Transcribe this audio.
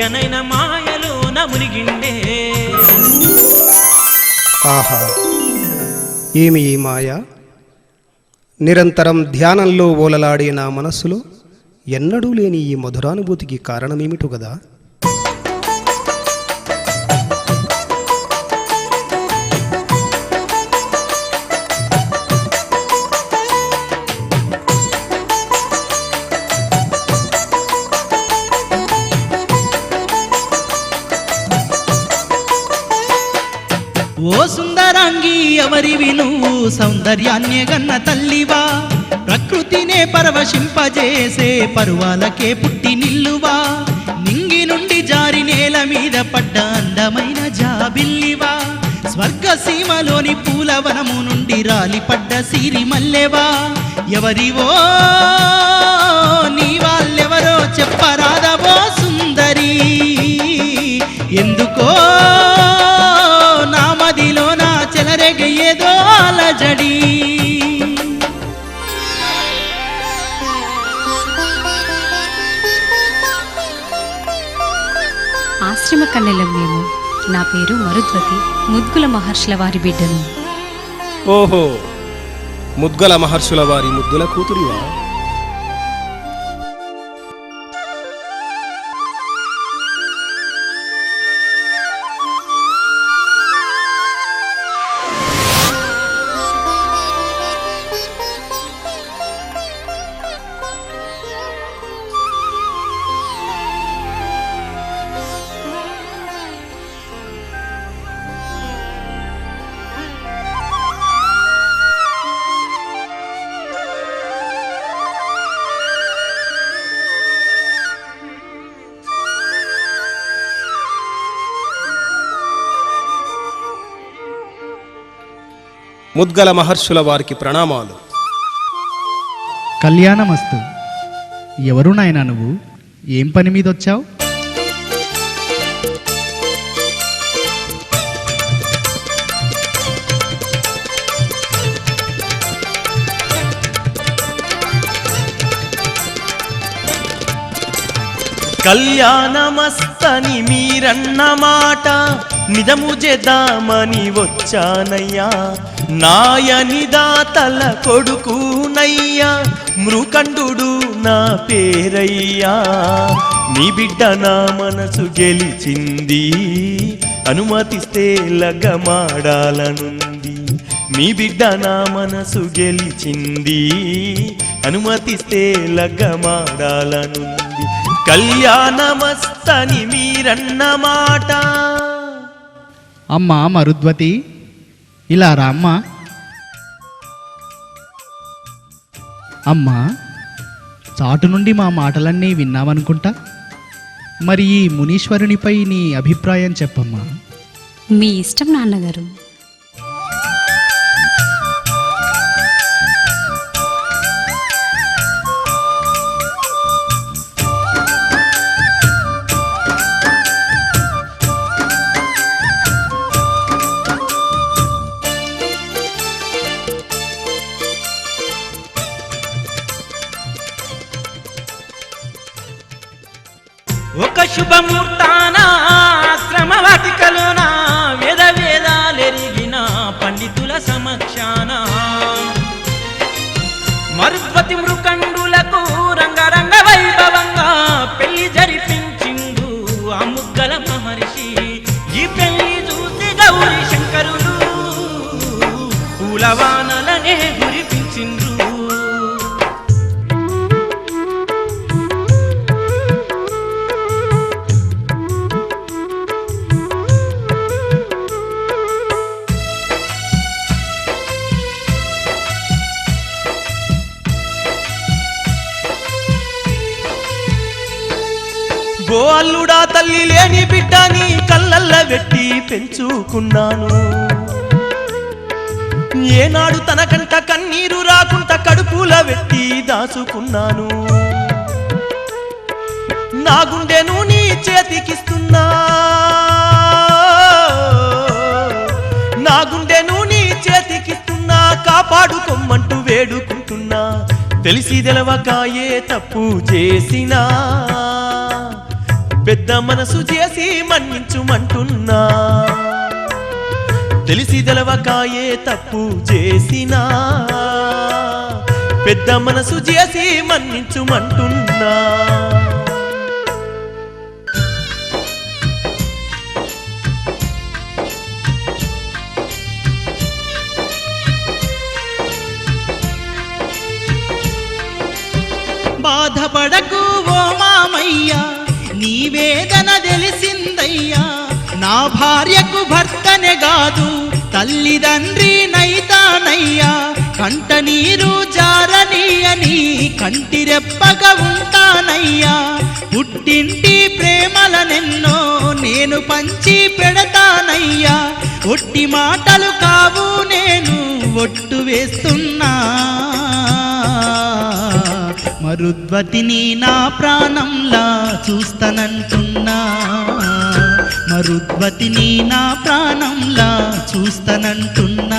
తీయనైన మాయలోన మునిగిండే ఆహా. ఏమి ఈ మాయ? నిరంతరం ధ్యానంలో ఓలలాడే నా మనస్సులో ఎన్నడూ లేని ఈ మధురానుభూతికి కారణమేమిటో కదా ఓ సుందరాంగి ఎవరివి నువ్వు సౌందర్యాన్నే గన్న తల్లివా. ప్రకృతినే పరవశింపజేసే పరువాలకే పుట్టి నిల్లువా. నింగి నుండి జారి నేల మీద పడ్డ అందమైన జాబిల్లివా. స్వర్గ సీమలోని పూలవనము నుండి రాలిపడ్డ సిరి మల్లెవా. ఎవరివో నీ వాళ్ళెవరో చెప్పరాదవో సుందరి. ఎందుకో అలజడి ఆశ్రమ కన్నెలం మేము నా పేరు మరుద్వతి. ముద్గుల మహర్షుల వారి బిడ్డను. ఓహో ముద్గల మహర్షుల వారి ముద్దుల కూతురివా? ముద్గల మహర్షుల వారికి ప్రణామాలు. కళ్యాణమస్తు. ఎవరు నాయనా నువ్వు ఏం పని మీద వచ్చావు కళ్యాణమస్తని మీరన్న మాట నిజము చేద్దామని వచ్చానయ్యా. నాయని దాతల కొడుకునయ్యా మృకండు నా పేరయ్యా. నీ బిడ్డ నా మనసు గెలిచింది అనుమతిస్తే లగమాడాలనుంది. మీ బిడ్డ నా మనసు గెలిచింది అనుమతిస్తే లగ్గమాడాలనుంది కళ్యాణమస్తని మీరన్న మాట. అమ్మా మరుద్వతి ఇలా రా అమ్మా. అమ్మా చాటు నుండి మా మాటలన్నీ విన్నావనుకుంటా? మరి ఈ మునీశ్వరునిపై నీ అభిప్రాయం చెప్పమ్మా. మీ ఇష్టం నాన్నగారు. శుభముహూర్తాన గో అల్లుడా తల్లి లేని బిడ్డని కళ్ళల్ల పెట్టి పెంచుకున్నాను. ఏనాడు తనకంట కన్నీరు రాకుంట కడుపుల పెట్టి దాచుకున్నాను. నా గుండెను నీ చేతికిస్తున్నా. నా గుండెను నీ చేతికిస్తున్నా కాపాడుకోమ్మంటూ వేడుకుంటున్నా. తెలిసి తెలవక ఏ తప్పు చేసినా. పెద్ద మనసు చేసి మన్నించుమంటున్నా తెలిసి తెలవకాయే ఏ తప్పు చేసినా. పెద్ద మనసు చేసి మన్నించుమంటున్నా బాధపడకు తెలిసిందయ్యా నా భార్యకు భర్తనే కాదు తల్లిదండ్రి నైతానయ్యా. కంట నీరు జారనీయని కంటి రెప్పగా ఉంటానయ్యా. పుట్టింటి ప్రేమలనెన్నో నేను పంచి పెడతానయ్యా. ఒట్టి మాటలు కావు నేను ఒట్టు వేస్తున్నా. మరుద్వతిని నా ప్రాణంలా చూస్తానంటున్నా నా ప్రాణంలా చూస్తనంటున్నా